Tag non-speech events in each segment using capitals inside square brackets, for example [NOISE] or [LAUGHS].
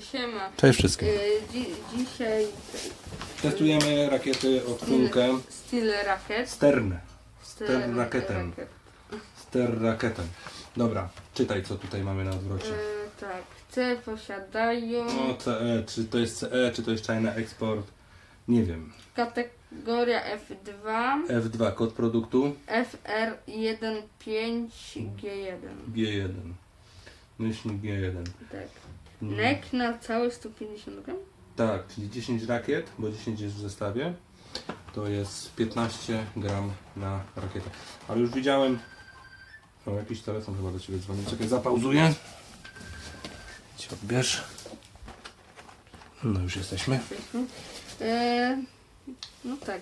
Siema. Cześć wszystkim. Y, dzi dzisiaj Testujemy rakiety od Funke. Steel Rocket. Stern. Stern. Rocket. Stern Raketen. Dobra, czytaj co tutaj mamy na odwrocie. Y, tak. C posiadają No CE, czy to jest CE, czy to jest China Export? Nie wiem. Kategoria F2 F2, kod produktu FR15G1. G1. Myślnik G1. Tak. Mm. NEC na całe 150 gram? Tak, czyli 10 rakiet, bo 10 jest w zestawie. To jest 15 gram na rakietę. Ale już widziałem. O, jakiś telefon chyba do ciebie dzwoni. Czekaj, zapauzuję. Ci odbierz. No już jesteśmy. Jesteśmy. Y, no tak.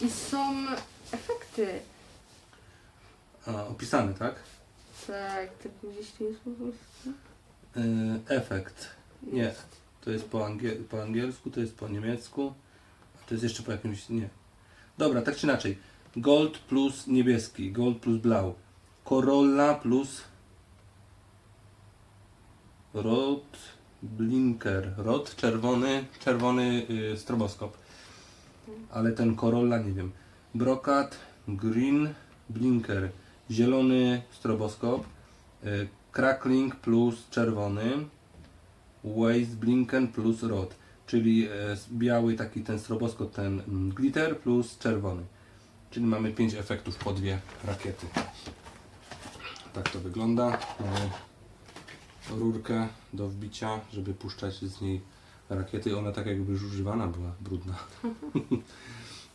I są efekty. A, opisany, tak? Tak, tylko gdzieś tu jest po prostu. Yy, efekt. Nie. To jest po, angiel- po angielsku, to jest po niemiecku, a to jest jeszcze po jakimś. Nie. Dobra, tak czy inaczej. Gold plus niebieski, gold plus blau. Corolla plus rot blinker. Rot czerwony, czerwony y, stroboskop. Ale ten Corolla nie wiem. Brokat, green blinker. Zielony stroboskop. Y, crackling plus czerwony. Waze Blinken plus Rod, czyli e, biały taki ten stroboskop, ten mm, glitter plus czerwony. Czyli mamy 5 efektów po dwie rakiety. Tak to wygląda. Mamy rurkę do wbicia, żeby puszczać z niej rakiety. Ona tak jakby używana była, brudna.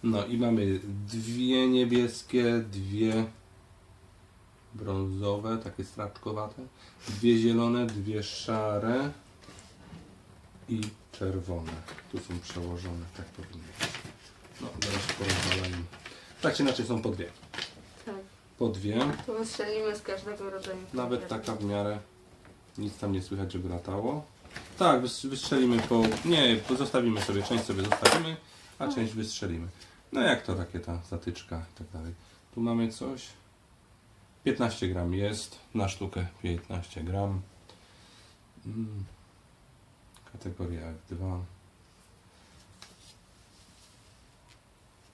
No i mamy dwie niebieskie, dwie brązowe, takie straczkowate, dwie zielone, dwie szare i czerwone. Tu są przełożone, tak powinno być. No, zaraz porozwalajmy. Tak czy inaczej są po dwie. Tak. Po dwie. To strzelimy z każdego rodzaju. Nawet taka w miarę nic tam nie słychać, żeby latało. Tak, wys- wystrzelimy po... Nie, zostawimy sobie, część sobie zostawimy, a część wystrzelimy. No jak to rakieta, zatyczka i tak dalej. Tu mamy coś. 15 gram jest, na sztukę 15 gram. Mm. Kategoria F2.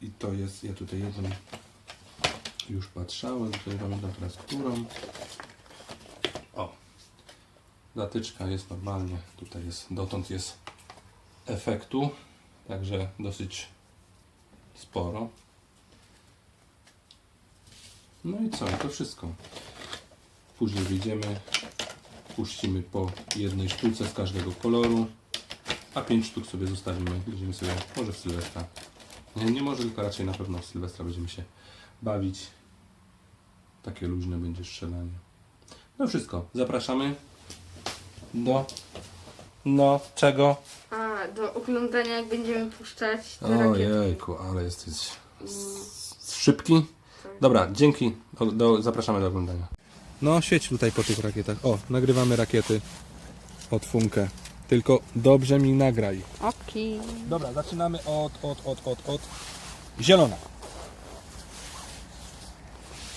I to jest, ja tutaj jedną już patrzałem, tutaj pamiętam teraz którą. Zatyczka jest normalnie, tutaj jest, dotąd jest efektu, także dosyć sporo. No i co, to wszystko. Później wyjdziemy, puścimy po jednej sztuce z każdego koloru, a pięć sztuk sobie zostawimy, będziemy sobie, może w Sylwestra. Nie, nie może, tylko raczej na pewno w Sylwestra będziemy się bawić. Takie luźne będzie strzelanie. No wszystko, zapraszamy do... No, czego? A, do oglądania jak będziemy puszczać te rakiety. Ojejku, ale jesteś s- szybki. Dobra, dzięki. Do, do, zapraszamy do oglądania. No, sieć tutaj po tych rakietach. O, nagrywamy rakiety od Funkę. Tylko dobrze mi nagraj. Okej. Dobra, zaczynamy od, od, od, od, od. Zielona.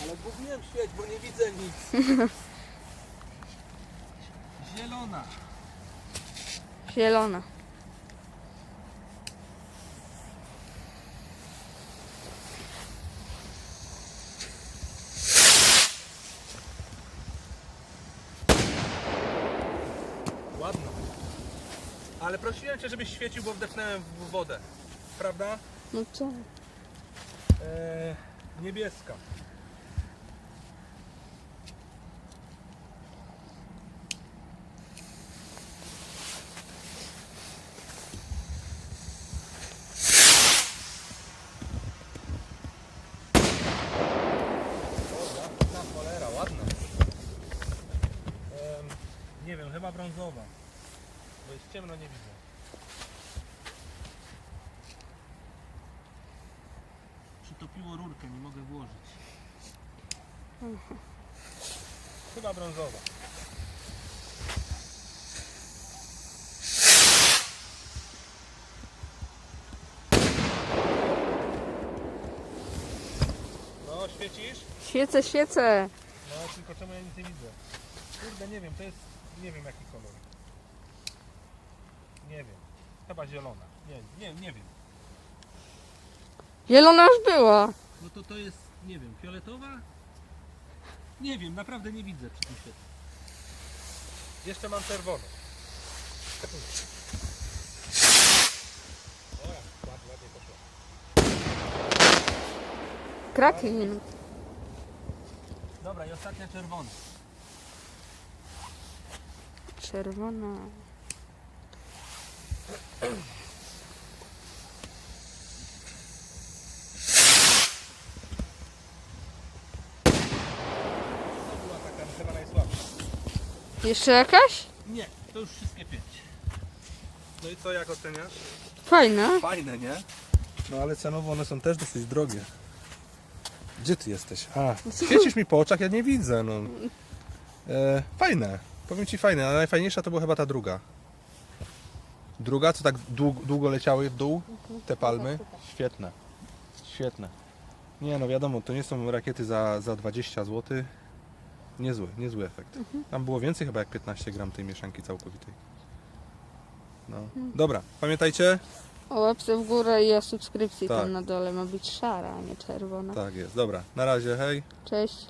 Ale gubiłem świeć, bo nie widzę nic. [LAUGHS] Zielona. Zielona. Ładna. Ale prosiłem cię, żebyś świecił, bo wdechnąłem w wodę. Prawda? No co? Eee, niebieska. Ładna cholera, ładna. Em, chyba brązowa. Bo jest ciemno, nie widzę. Przytopiło rurkę, nie mogę włożyć. Chyba brązowa. No, świecisz? Świecę, świecę. No, tylko czemu ja nic nie widzę? Kurde, nie wiem, to jest... nie wiem jaki kolor. Nie wiem. Chyba zielona. Nie, nie, nie wiem. Zielona już była. No to to jest, nie wiem, fioletowa? Nie wiem, naprawdę nie widzę przy tym świetle. Jeszcze mam czerwoną. O, ładnie, ładnie poszło. Kraken. Dobra, i ostatnia czerwona. Czerwona. To była taka chyba najsłabsza. Jeszcze jakaś? Nie, to już wszystkie pięć. No i co, jak oceniasz? Fajna. Fajne, nie? No ale cenowo one są też dosyć drogie. Gdzie ty jesteś? A, świecisz mi po oczach, ja nie widzę, no. E, fajne, powiem ci fajne, ale najfajniejsza to była chyba ta druga. Druga, co tak długo, długo leciały w dół, te palmy. Świetne, świetne. Nie no wiadomo, to nie są rakiety za, za 20 zł. Niezły, niezły efekt. Tam było więcej chyba jak 15 gram tej mieszanki całkowitej. No. Dobra, pamiętajcie, O łapce w górę i o subskrypcji Tak. tam na dole ma być szara, a nie czerwona. Tak jest, dobra. Na razie, hej. Cześć.